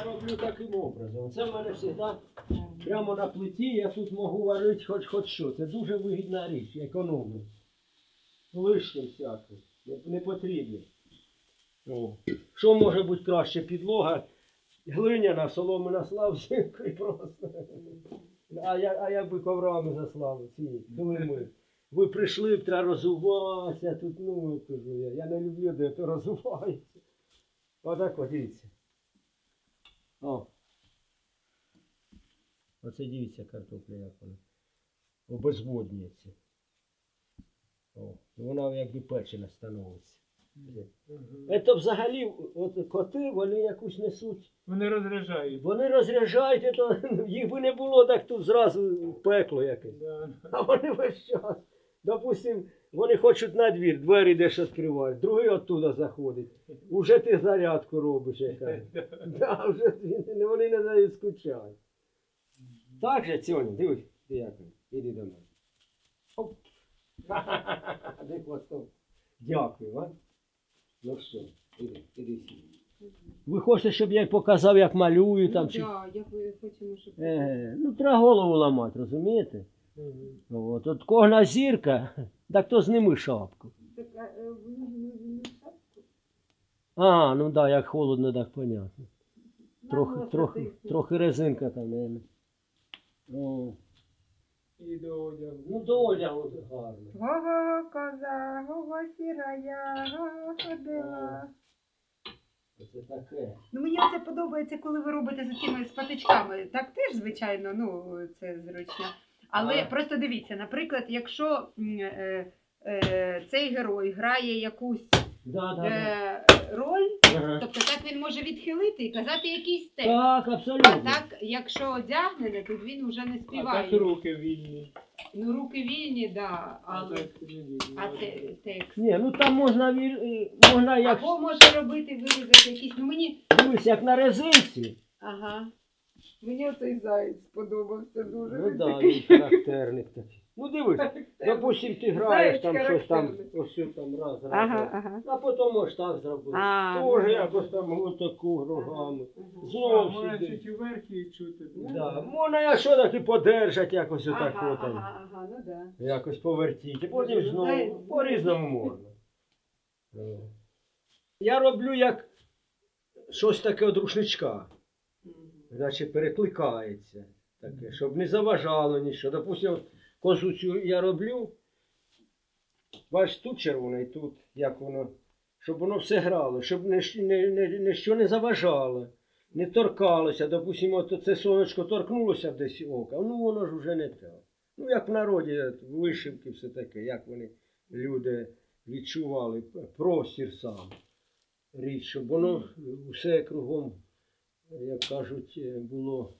Я роблю таким образом. Це в мене завжди прямо на плиті, я тут можу варити хоч хоч що. Це дуже вигідна річ, економно. Лишнім всяким. Не, потрібно. О. Що може бути краще? Підлога, глиняна, соломина слав взимку просто. А, я, а як би коврами заслали ці глими. Ви прийшли, треба розуватися, тут, ну, кажу я, я не люблю, де то розувається. Отак от, дивіться. О. Оце дивіться картопля, як вона. Обезводнюється. О. і Вона якби печена становиться. Це взагалі, от коти, вони якусь несуть. Вони розряджають. Вони розряджають, то, їх би не було, так тут зразу пекло якесь. Да. А вони весь час. Допустим, вони хочуть на двір, двері десь відкривають, другий оттуда заходить. Уже ти зарядку робиш, яка. Да, вже не- вони не дають скучають. Так же, Цьоня, дивись, ти як він. Іди до мене. Оп. Де хвостом. Дякую, а? Ну що, іди, іди сюди. Ви хочете, щоб я й показав, як малюю там? ну, Чи... да, ви хочемо, щоб... Е, ну, треба голову ламати, розумієте? От, от кожна зірка, так то зніми шапку. Так, а, е, шапку? А, ну да, як холодно, так понятно. Трохи, трохи, трохи резинка там, наверное. О, І до одягу. ну до одягу гарно. Го-го, коза, го-го, сірая, го-го, ходила. Це таке. Ну мені це подобається, коли ви робите з цими спатичками. Так теж, звичайно, ну це зручно. Але Ага. просто дивіться, наприклад, якщо е, е, цей герой грає якусь Да, да, да. е, роль, Ага. тобто так він може відхилити і казати якийсь текст. Так, А абсолютно. так, якщо одягнене, то він вже не А співає. так руки вільні. Ну, руки вільні, да, А але так не вільні. а те, текст. Ні, ну там можна, вір- е, можна як, Або може робити, вирізати якісь. Ну мені. дивись, як на резинці. Ага. Мені оцей заєць сподобався дуже. Ну Він да, такий- він характерник такий. Ну дивись, допустим, ти граєш там щось там, характерний. ось там раз, раз, Ага, раз. ага. А потім можеш так зробити. А, Тоже ну, якось там отаку рогами. Знову Можна сюди. чуть вверх і чути. Да. Можна якщо так і подержать якось отак Ага, от там. ага, ага, ну да. Якось повертіти. Потім Ну, знову по-різному можна. Е. Я роблю як щось таке от рушничка. Значить, перекликається. Таке, щоб не заважало нічого. Допустим, от козу цю я роблю. Бач, тут червоне і тут, як воно, щоб воно все грало, щоб не, не, не, не, що не заважало, не торкалося. Допустимо, це сонечко торкнулося десь ока, ну воно ж вже не те. Ну, як в народі, вишивки, все таке, як вони, люди відчували простір сам. Річ, щоб воно все кругом, як кажуть, е, було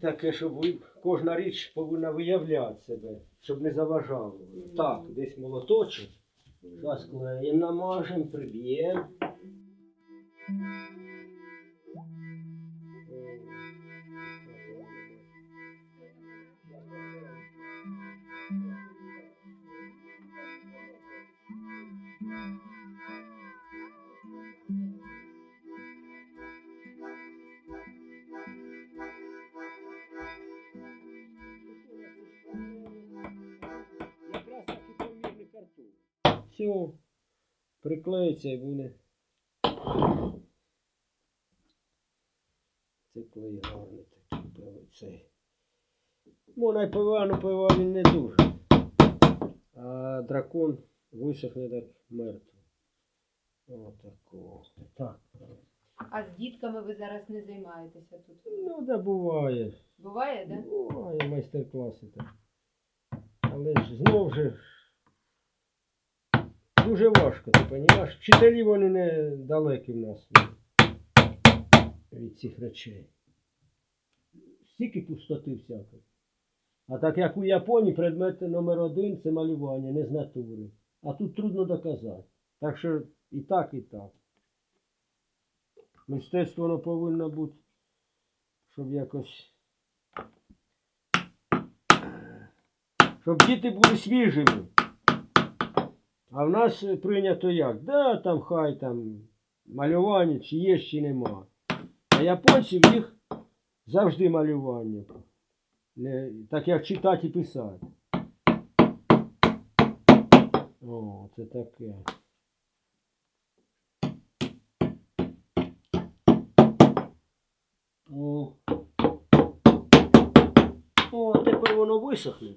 таке, щоб кожна річ повинна виявляти себе, щоб не заважало. Так, десь молоточок, зараз клеєм намажемо, приб'ємо. Все, приклеїться і буде. Це клей гарний такий певний цей. Можна й пива, але пива він не дуже. А дракон висохне так мертвий. Отако. Так. А з дітками ви зараз не займаєтеся тут? Ну, да буває. Буває, да? Буває майстер-класи так. Але ж знов же дуже важко, ти розумієш? Вчителі вони не далекі в нас від цих речей. Стільки пустоти всякої. А так як у Японії предмет номер один це малювання, не з натури. А тут трудно доказати. Так що і так, і так. Мистецтво воно повинно бути, щоб якось. Щоб діти були свіжими. А в нас е, прийнято як? Да, там хай там малювання, чи є, чи нема. А японців їх завжди малювання. Так як читати і писати. О, це таке. О. О, тепер воно висохне.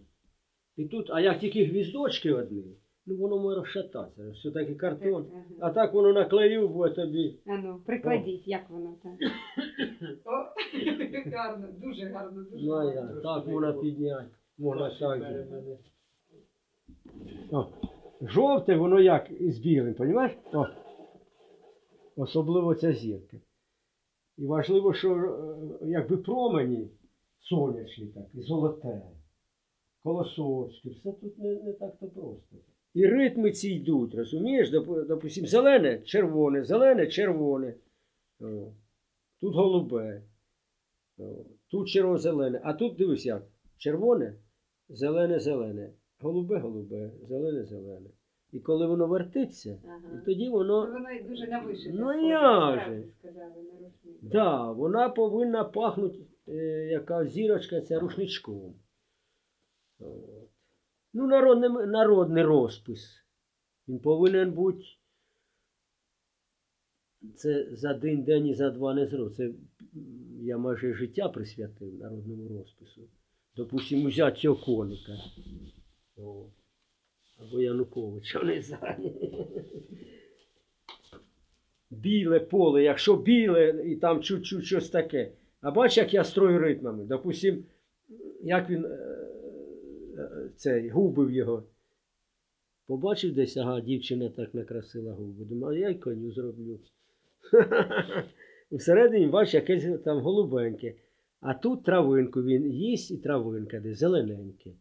І тут, а як тільки гвіздочки одні, ну воно може розшататися. Все таки картон. Ага. А так воно наклеїв, бо тобі. А ну, прикладіть, як воно так. О, гарно, дуже гарно, дуже Ну, гарно. як? Так можна підняти. Можна так. О, жовте, воно як із білим, розумієш? Особливо ця зірка. І важливо, що е, якби промені сонячні так, і золоте, колосочки, все тут не, не так-то просто. І ритми ці йдуть, розумієш? Доп- Допустим, зелене, червоне, зелене, червоне. Тут голубе. Тут червоно-зелене. А тут дивись як. Червоне, зелене, зелене. Голубе, голубе, зелене, зелене. І коли воно вертиться, Ага. і тоді воно. Ну, Воно й дуже навишите. Ну, же? Да, вона повинна пахнути, е, яка зірочка ця рушничком. Ну, народний, народний розпис. Він повинен бути. Це за один день і за два не зробив. Це я майже життя присвятив народному розпису. Допустимо, взяти цього коника. О. Або Януковича, не знаю. Біле поле, якщо біле і там чуть-чуть щось таке. А бач, як я строю ритмами. Допустим, як він е, цей, губив його. Побачив десь, ага, дівчина так накрасила губи. Думаю, а я й коню зроблю. Всередині, бач, якесь там голубеньке. А тут травинку він їсть і травинка, де зелененьке.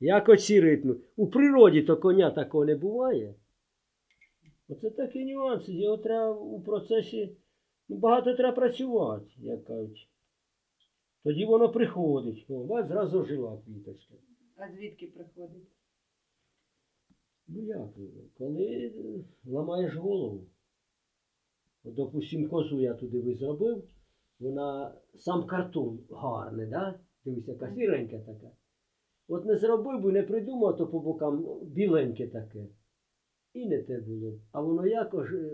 Як оці ритми. У природі то коня такого не буває. Оце такі нюанси. Його треба у процесі ну, багато треба працювати, як кажуть. Тоді воно приходить. О, бач, зразу жила квіточка. А звідки приходить? Ну як, коли е, ламаєш голову. От, допустим, козу я туди зробив, вона сам картон гарний, да? Дивись, яка сіренька така. От не зробив би, не придумав, то по бокам біленьке таке. І не те було. А воно якось е,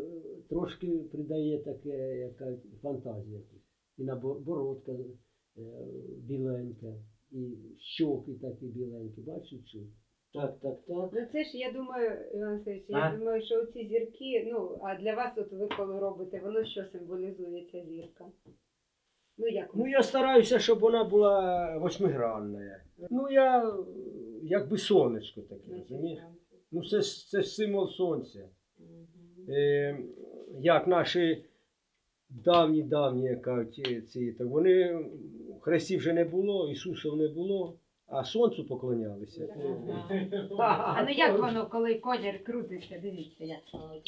трошки придає таке, яка фантазія. І на бородка е, біленька, і щоки такі біленькі, бачиш? Так, так, так. Ну це ж я думаю, Іван Васильович, я А? думаю, що ці зірки, ну, а для вас, от ви коли робите, воно що символізує ця зірка? Ну як? Ну, я стараюся, щоб вона була восьмигранна. Ну, я е, якби сонечко таке, розумієш? Ну, це, ж- це ж символ сонця. Мгм. Е, як наші давні-давні, як кажуть, ці- ці, то вони хрестів вже не було, Ісусів не було, а сонцю поклонялися. А ну як воно, коли колір крутиться, дивіться як. Ой,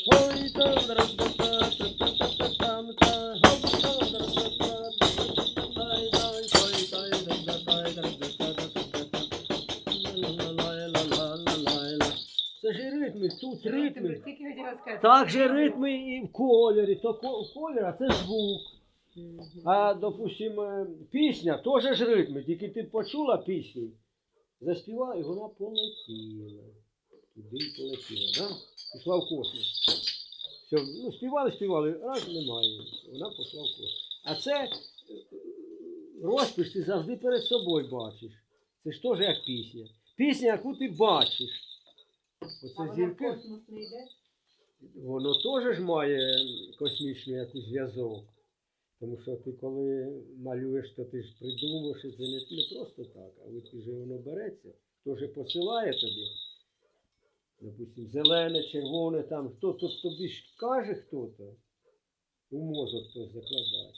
там, дра-та-та-та-та-та-та-там, та, ритми, тут ритми. Тільки хотіла сказати. Так же ритми і в кольорі, то ко- колір, а це звук. А, допустимо, пісня теж ж ритми, тільки ти почула пісню, заспівала і вона полетіла. Туди і полетіла, да? Пішла в космос. Все, ну, співали, співали, раз немає. Вона пішла в космос. А це е, розпис ти завжди перед собою бачиш. Це ж теж як пісня. Пісня, яку ти бачиш. А Оце в зірки. космос не йде? Воно теж ж має космічний якийсь зв'язок. Тому що ти коли малюєш, то ти ж придумаєш, і це не, не просто так, а от вже воно береться, хто ж посилає тобі. Допустим, зелене, червоне, там, хто то тобі ж каже хто-то, у мозок хтось закладає.